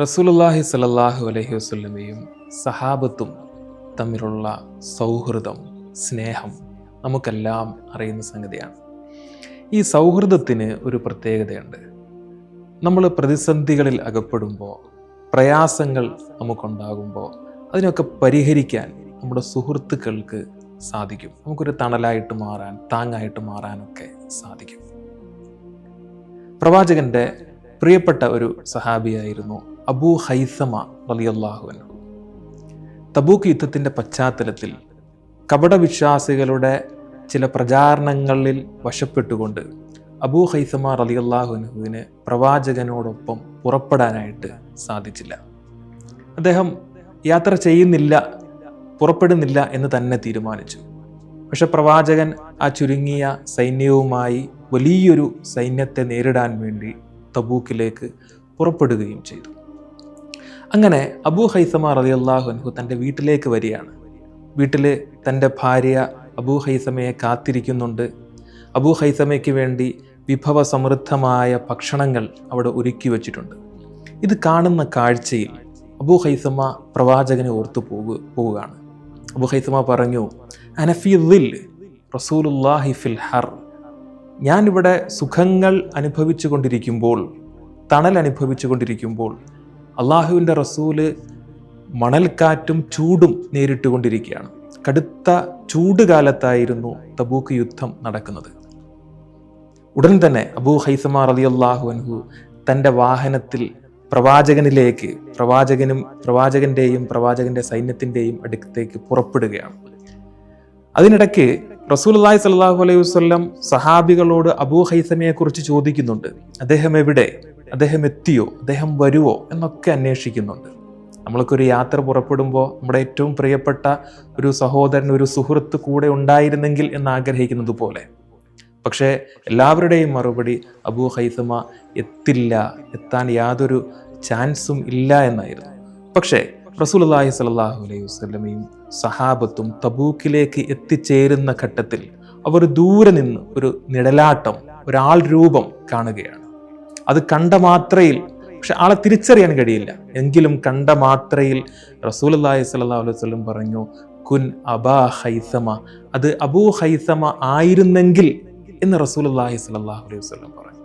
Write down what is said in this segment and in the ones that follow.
റസൂലുള്ളാഹി സലല്ലാഹു അലഹി വസ്ലമയും സഹാബത്തും തമ്മിലുള്ള സൗഹൃദം സ്നേഹം നമുക്കെല്ലാം അറിയുന്ന സംഗതിയാണ്. ഈ സൗഹൃദത്തിന് ഒരു പ്രത്യേകതയുണ്ട്. നമ്മൾ പ്രതിസന്ധികളിൽ അകപ്പെടുമ്പോൾ പ്രയാസങ്ങൾ നമുക്കുണ്ടാകുമ്പോൾ അതിനൊക്കെ പരിഹരിക്കാൻ നമ്മുടെ സുഹൃത്തുക്കൾക്ക് സാധിക്കും. നമുക്കൊരു തണലായിട്ട് മാറാൻ താങ്ങായിട്ട് മാറാനൊക്കെ സാധിക്കും. പ്രവാചകന്റെ പ്രിയപ്പെട്ട ഒരു സഹാബിയായിരുന്നു അബൂ ഹൈസമ റളിയല്ലാഹു അൻഹു. തബൂക്ക് യുദ്ധത്തിന്റെ പശ്ചാത്തലത്തിൽ കപടവിശ്വാസികളുടെ ചില പ്രചാരണങ്ങളിൽ വശപ്പെട്ടുകൊണ്ട് അബൂ ഹൈസമ റളിയല്ലാഹു അൻഹുവിന് പ്രവാചകനോടൊപ്പം പുറപ്പെടാനായിട്ട് സാധിച്ചില്ല. അദ്ദേഹം യാത്ര ചെയ്യുന്നില്ല പുറപ്പെടുന്നില്ല എന്ന് തന്നെ തീരുമാനിച്ചു. പക്ഷെ പ്രവാചകൻ ആ ചുരുങ്ങിയ സൈന്യവുമായി വലിയൊരു സൈന്യത്തെ നേരിടാൻ വേണ്ടി തബൂക്കിലേക്ക് പുറപ്പെടുകയും ചെയ്തു. അങ്ങനെ അബൂ ഹൈസമ റളിയല്ലാഹു അൻഹു തന്റെ വീട്ടിലേക്ക് വരികയാണ്. വീട്ടിൽ തന്റെ ഭാര്യ അബൂ ഹൈസമയെ കാത്തിരിക്കുന്നുണ്ട്. അബൂ ഹൈസമയ്ക്ക് വേണ്ടി വിഭവ സമൃദ്ധമായ ഭക്ഷണങ്ങൾ അവിടെ ഒരുക്കി വച്ചിട്ടുണ്ട്. ഇത് കാണുന്ന കാഴ്ചയിൽ അബൂ ഹൈസമ പ്രവാചകനെ ഓർത്തു പോകു പോവുകയാണ്. അബൂ ഹൈസമ പറഞ്ഞു അനഫിൽ റസൂലുല്ലാഹി ഫിൽ ഹർ. ഞാനിവിടെ സുഖങ്ങൾ അനുഭവിച്ചു കൊണ്ടിരിക്കുമ്പോൾ തണൽ അനുഭവിച്ചു കൊണ്ടിരിക്കുമ്പോൾ അള്ളാഹുവിന്റെ റസൂൽ മണൽക്കാറ്റും ചൂടും നേരിട്ടുകൊണ്ടിരിക്കുകയാണ്. കടുത്ത ചൂട് കാലത്തായിരുന്നു തബൂക്ക് യുദ്ധം നടക്കുന്നത്. ഉടൻ തന്നെ അബൂ ഹൈസമാർ അലി അള്ളാഹു അൻഹു തന്റെ വാഹനത്തിൽ പ്രവാചകനിലേക്ക് പ്രവാചകനും പ്രവാചകന്റെയും പ്രവാചകന്റെ സൈന്യത്തിന്റെയും അടുത്തേക്ക് പുറപ്പെടുകയാണ്. അതിനിടയ്ക്ക് റസൂൽ അള്ളാഹി സ്വല്ലല്ലാഹു അലൈഹി വസല്ലം സഹാബികളോട് അബൂ ഹൈസമയെക്കുറിച്ച് ചോദിക്കുന്നുണ്ട്. അദ്ദേഹം എവിടെ? അദ്ദേഹം എത്തിയോ അദ്ദേഹം വരുവോ? എന്നൊക്കെ അന്വേഷിക്കുന്നുണ്ട്. നമ്മൾക്ക് ഒരു യാത്ര പുറപ്പെടുമ്പോൾ നമ്മുടെ ഏറ്റവും പ്രിയപ്പെട്ട ഒരു സഹോദരൻ ഒരു സുഹൃത്ത് കൂടെ ഉണ്ടായിരുന്നെങ്കിൽ എന്ന് ആഗ്രഹിക്കുന്നത് പോലെ. പക്ഷേ എല്ലാവരുടെയും മറുപടി അബൂ ഹൈസമ എത്തില്ല എത്താൻ യാതൊരു ചാൻസും ഇല്ല എന്നായിരുന്നു. പക്ഷേ റസൂലുള്ളാഹി സലാഹു അലൈഹി വസ്ലമയും സഹാബത്തും തബൂക്കിലേക്ക് എത്തിച്ചേരുന്ന ഘട്ടത്തിൽ അവർ ദൂരെ നിന്ന് ഒരു നിഴലാട്ടം ഒരാൾ രൂപം കാണുകയാണ്. അത് കണ്ട മാത്രയിൽ പക്ഷെ ആളെ തിരിച്ചറിയാൻ കഴിയില്ല. എങ്കിലും കണ്ട മാത്രയിൽ റസൂലുള്ളാഹി സ്വല്ലല്ലാഹു അലൈഹി വസല്ലം പറഞ്ഞു കുൻ അബാ ഹൈസമ. അത് അബൂ ഹൈസമ ആയിരുന്നെങ്കിൽ എന്ന് റസൂൽ റസൂലുള്ളാഹി സ്വല്ലല്ലാഹു അലൈഹി വസല്ലം പറഞ്ഞു.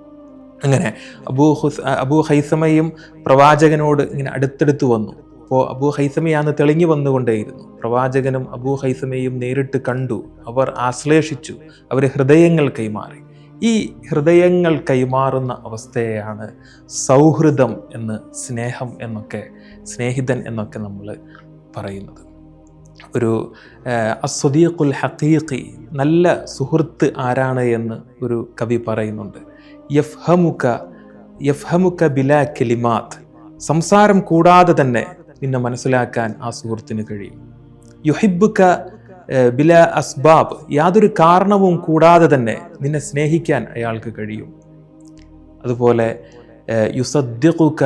അങ്ങനെ അബൂ ഹുസ് അബൂ ഹൈസമയും പ്രവാചകനോട് ഇങ്ങനെ അടുത്തടുത്ത് വന്നു. അപ്പോൾ അബൂ ഹൈസമയാന്ന് തെളിഞ്ഞു വന്നുകൊണ്ടേയിരുന്നു. പ്രവാചകനും അബൂ ഹൈസമയും നേരിട്ട് കണ്ടു. അവർ ആശ്ലേഷിച്ചു. അവരെ ഹൃദയങ്ങൾ കൈമാറി. ഈ ഹൃദയങ്ങൾ കൈമാറുന്ന അവസ്ഥയാണ് സൗഹൃദം എന്ന് സ്നേഹം എന്നൊക്കെ സ്നേഹിതൻ എന്നൊക്കെ നമ്മൾ പറയുന്നത്. ഒരു അസ്വദീഖുൽ ഹഖീഖി നല്ല സുഹൃത്ത് ആരാണ് എന്ന് ഒരു കവി പറയുന്നുണ്ട്. യഫ്ഹമുക യഫ്ഹമുക ബില കെലിമാത്ത് സംസാരം കൂടാതെ തന്നെ നിന്നെ മനസ്സിലാക്കാൻ ആ സുഹൃത്തിന് കഴിയും. യുഹിബുക ബില അസ്ബാബ് യാതൊരു കാരണവും കൂടാതെ തന്നെ നിന്നെ സ്നേഹിക്കാൻ അയാൾക്ക് കഴിയും. അതുപോലെ യുസദ്ദിഖുക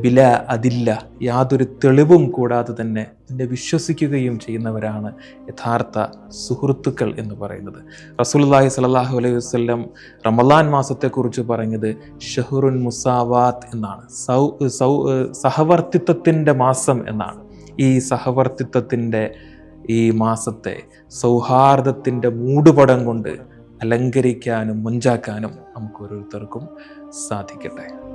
ബില അതില്ല യാതൊരു തെളിവും കൂടാതെ തന്നെ നിന്നെ വിശ്വസിക്കുകയും ചെയ്യുന്നവരാണ് യഥാർത്ഥ സുഹൃത്തുക്കൾ എന്ന് പറയുന്നത്. റസൂലുള്ളാഹി സലാഹു അലൈഹി വസല്ലം റമലാൻ മാസത്തെക്കുറിച്ച് പറഞ്ഞത് ഷഹുറുൻ മുസാവാത്ത് എന്നാണ്. സൗ സൗ സഹവർത്തിത്വത്തിന്റെ മാസം എന്നാണ്. ഈ സഹവർത്തിത്വത്തിന്റെ ഈ മാസത്തെ സൗഹാർദ്ദത്തിന്റെ മൂടുപടം കൊണ്ട് അലങ്കരിക്കാനും മുഞ്ചാക്കാനും നമുക്ക് ഓരോരുത്തർക്കും സാധിക്കട്ടെ.